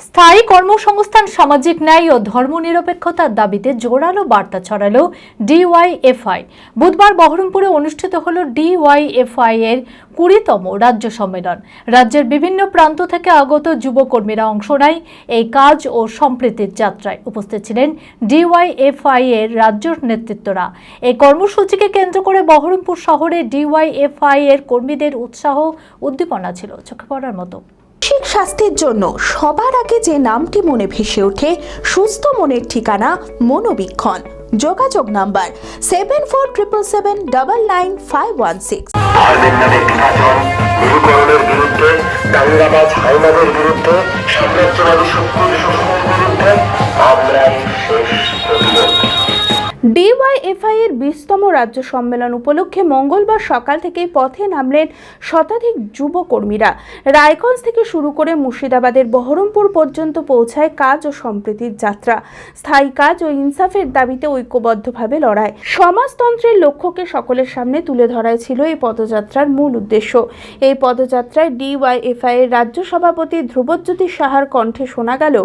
স্থায়ী কর্মসংস্থান, সামাজিক ন্যায় ও ধর্মনিরপেক্ষতার দাবিতে জোরালো বার্তা ছড়ালো ডিওয়াইএফআই বুধবার বহরমপুরে অনুষ্ঠিত হল ডিওয়াইএফআই এর কুড়িতম রাজ্য সম্মেলন। রাজ্যের বিভিন্ন প্রান্ত থেকে আগত যুবকর্মীরা অংশ নেয় এই কাজ ও সম্প্রীতির যাত্রায়। উপস্থিত ছিলেন ডিওয়াইএফআই এর রাজ্য নেতৃত্বরা। এই কর্মসূচিকে কেন্দ্র করে বহরমপুর শহরে ডিওয়াইএফআই এর কর্মীদের উৎসাহ উদ্দীপনা ছিল। চোখে পড়ার মতো। মানসিক স্বাস্থ্যের জন্য সবার আগে যে নামটি মনে ভেসে ওঠে, সুস্থ মনের ঠিকানা মনোবীক্ষণ। যোগাযোগ number seven four triple seven double nine five one six দাঙ্গাবাজ হাইমাদের বিরুদ্ধে, সাম্রাজ্যবাদী ডিওয়াইএফআই এর বিশতম রাজ্য সম্মেলন উপলক্ষে মঙ্গলবার সকাল থেকেই পথে নামলেন শতাধিক যুব কর্মীরা রায়গঞ্জ থেকে শুরু করে মুর্শিদাবাদের বহরমপুর পর্যন্ত পৌঁছায় কাজ ও সম্প্রীতির যাত্রা। স্থায়ী কাজ ও ইনসাফের দাবিতে ঐক্যবদ্ধভাবে লড়াই। সমাজতন্ত্রের লক্ষ্যকে সকলের সামনে তুলে ধরাই ছিল এই পদযাত্রার মূল উদ্দেশ্য। এই পদযাত্রায় ডিওয়াইএফআই এর রাজ্য সভাপতি ধ্রুবজ্যোতি সাহার কণ্ঠে শোনা গেল,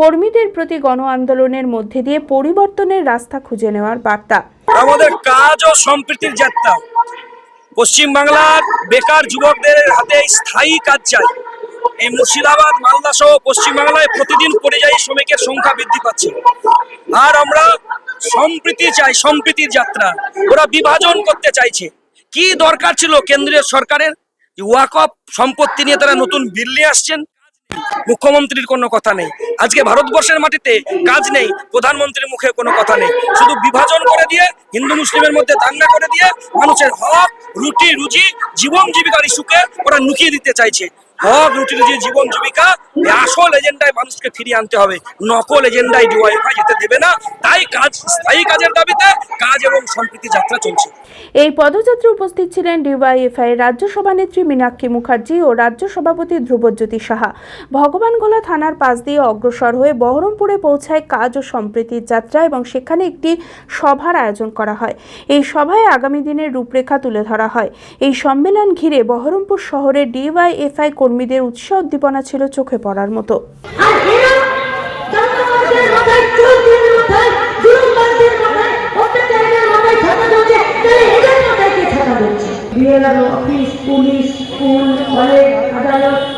কর্মীদের প্রতি গণ আন্দোলনের মধ্যে দিয়ে পরিবর্তনের রাস্তা খুঁজে নেওয়ার বার্তা। আমাদের কাজ ও সম্প্রীতির যাত্রা। পশ্চিম বাংলার বেকার যুবকদের হাতে স্থায়ী কাজ চাই। এই মুর্শিদাবাদ, মালদা সহ পশ্চিম বাংলায় প্রতিদিন পরিযায়ী শ্রমিকের সংখ্যা বৃদ্ধি পাচ্ছে। আর আমরা সম্প্রীতি চাই, সম্প্রীতির যাত্রা। ওরা বিভাজন করতে চাইছে। কি দরকার ছিল কেন্দ্রীয় সরকারের? ওয়াকফ সম্পত্তি নিয়ে তারা নতুন বিল নিয়ে আসছেন। মুখ্যমন্ত্রীর কোনো কথা নেই। আজকে ভারতবর্ষের মাটিতে কাজ নেই, প্রধানমন্ত্রীর মুখে কোনো কথা নেই। শুধু বিভাজন করে দিয়ে, হিন্দু মুসলিমের মধ্যে দাঙ্গা করে দিয়ে, মানুষের হক, রুটি, রুজি, জীবন জীবিকার ইস্যুকে ওরা নুকিয়ে দিতে চাইছে। হক, রুটি, রুজি, জীবন জীবিকা আসল এজেন্ডায় মানুষকে ফিরিয়ে আনতে হবে। নকল এজেন্ডায় ডিওয়াইফাই যেতে দেবে না। তাই কাজ, স্থায়ী কাজের দাবিতে কাজ এবং সম্প্রীতি যাত্রা চলছে। এই পদযাত্রা উপস্থিত ছিলেন ডিওয়াইএফআই রাজ্য সভানেত্রী মীনাক্ষী মুখার্জি ও রাজ্য সভাপতি ধ্রুবজ্যোতি সাহা। ভগবানগোলা থানার পাশ দিয়ে অগ্রসর হয়ে বহরমপুরে পৌঁছায় কাজ ও সম্প্রীতির যাত্রা এবং সেখানে একটি সভার আয়োজন করা হয়। এই সভায় আগামী দিনের রূপরেখা তুলে ধরা হয়। এই সম্মেলন ঘিরে বহরমপুর শহরে ডিওয়াইএফআই কর্মীদের উৎসাহ উদ্দীপনা ছিল চোখে পড়ার মতো। আর এরা তাহলে এদের মাথায় কে ছাতা ধরছে BLR office police school college আদালত